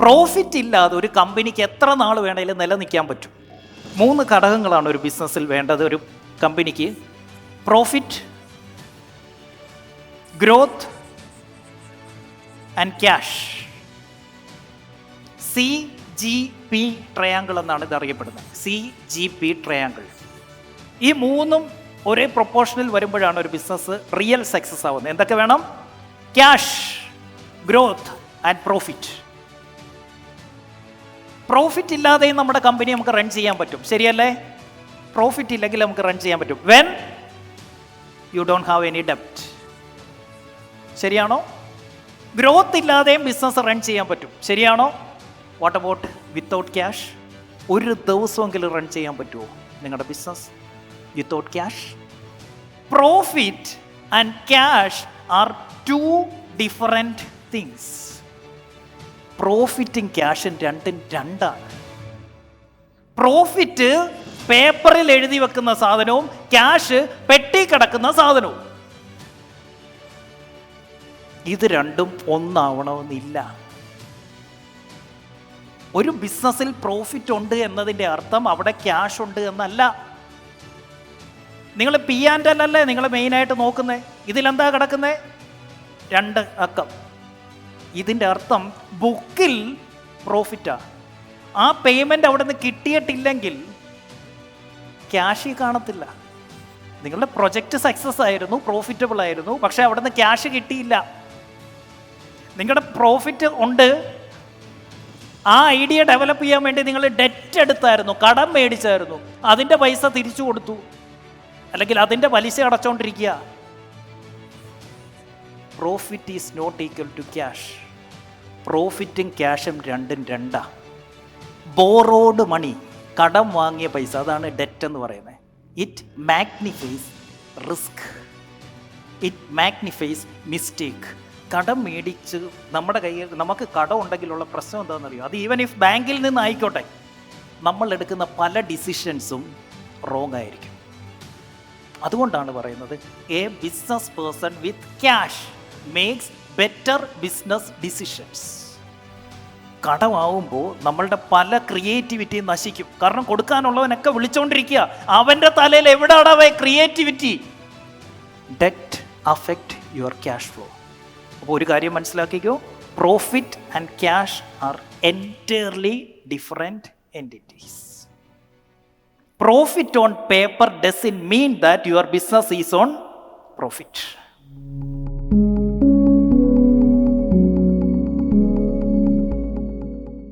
Profit ഇല്ലാതെ ഒരു കമ്പനിക്ക് എത്ര നാൾ വേണമെങ്കിലും നിലനിൽക്കാൻ പറ്റും? മൂന്ന് ഘടകങ്ങളാണ് ഒരു ബിസിനസ്സിൽ വേണ്ടത്. ഒരു കമ്പനിക്ക് profit growth and cash C G P triangle എന്നാണ് ഇത് അറിയപ്പെടുന്നത് സി ജി പി ട്രയാങ്കിൾ ഈ മൂന്നും ഒരേ പ്രൊപ്പോർഷനിൽ വരുമ്പോഴാണ് ഒരു ബിസിനസ് റിയൽ സക്സസ് ആവുന്നത്. എന്തൊക്കെ വേണം? Cash growth and profit profit ഇല്ലാതെയും നമ്മുടെ കമ്പനി നമുക്ക് റൺ ചെയ്യാൻ പറ്റും. ശരിയല്ലേ? പ്രോഫിറ്റ് ഇല്ലെങ്കിൽ നമുക്ക് റൺ ചെയ്യാൻ പറ്റും. When you don't have any ഡെപ്റ്റ് ശരിയാണോ? ഗ്രോത്ത് ഇല്ലാതെയും ബിസിനസ് റൺ ചെയ്യാൻ പറ്റും. ശരിയാണോ? വാട്ട് അബൌട്ട് വിത്തൗട്ട് ക്യാഷ് ഒരു ദിവസമെങ്കിലും റൺ ചെയ്യാൻ പറ്റുമോ? നിങ്ങളുടെ business without cash profit and cash are two different things പ്രോഫിറ്റും ക്യാഷും രണ്ടും രണ്ടാണ്. പ്രോഫിറ്റ് പേപ്പറിൽ എഴുതി വെക്കുന്ന സാധനവും ക്യാഷ് പെട്ടി കിടക്കുന്ന സാധനവും. ഇത് രണ്ടും ഒന്നാവണമെന്നില്ല. ഒരു ബിസിനസ്സിൽ പ്രോഫിറ്റ് ഉണ്ട് എന്നതിന്റെ അർത്ഥം അവിടെ ക്യാഷ് ഉണ്ട് എന്നല്ല. നിങ്ങൾ പി ആൻഡ് എൽ അല്ലേ നിങ്ങൾ മെയിനായിട്ട് നോക്കുന്നത് ഇതിലെന്താ കിടക്കുന്നത് രണ്ട് അക്കം. ഇതിന്റെ അർത്ഥം ബുക്കിൽ പ്രോഫിറ്റാ ആ. പേയ്മെന്റ് അവിടെ നിന്ന് കിട്ടിയിട്ടില്ലെങ്കിൽ ക്യാഷ് കാണത്തില്ല. നിങ്ങളുടെ പ്രൊജക്റ്റ് സക്സസ് ആയിരുന്നു പ്രോഫിറ്റബിൾ ആയിരുന്നു പക്ഷേ അവിടെ നിന്ന് ക്യാഷ് കിട്ടിയില്ല. നിങ്ങളുടെ പ്രോഫിറ്റ് ഉണ്ട്. ആ ഐഡിയ ഡെവലപ്പ് ചെയ്യാൻ വേണ്ടി നിങ്ങൾ ഡെറ്റ് എടുത്തായിരുന്നു കടം മേടിച്ചായിരുന്നു. അതിന്റെ പൈസ തിരിച്ചു കൊടുത്തു. അല്ലെങ്കിൽ അതിന്റെ പലിശ അടച്ചുകൊണ്ടിരിക്കുക profit is not equal to cash പ്രോഫിറ്റും ക്യാഷും രണ്ടും രണ്ടാണ് ബോറോഡ് മണി കടം വാങ്ങിയ പൈസ അതാണ് ഡെറ്റ് എന്ന് പറയുന്നത്. It magnifies risk it magnifies mistake കടം മേടിച്ച് നമ്മുടെ കയ്യിൽ നമുക്ക് കടം ഉണ്ടെങ്കിലുള്ള പ്രശ്നം എന്താണെന്നറിയോ? അത് ഈവൻ ഇഫ് ബാങ്കിൽ നിന്ന് ആയിക്കോട്ടെ. നമ്മൾ എടുക്കുന്ന പല ഡിസിഷൻസും റോങ് ആയിരിക്കും. അതുകൊണ്ടാണ് പറയുന്നത് a business person with cash makes better business decisions കടമാവുമ്പോൾ നമ്മളുടെ പല ക്രിയേറ്റിവിറ്റിയും നശിക്കും. കാരണം കൊടുക്കാനുള്ളവനൊക്കെ വിളിച്ചുകൊണ്ടിരിക്കുക അവന്റെ തലയിൽ എവിടെയാണ് creativity debt affect your cash flow അപ്പോൾ ഒരു കാര്യം മനസ്സിലാക്കിക്കോ. Profit and cash are entirely different entities profit on paper doesn't mean that your business is on profit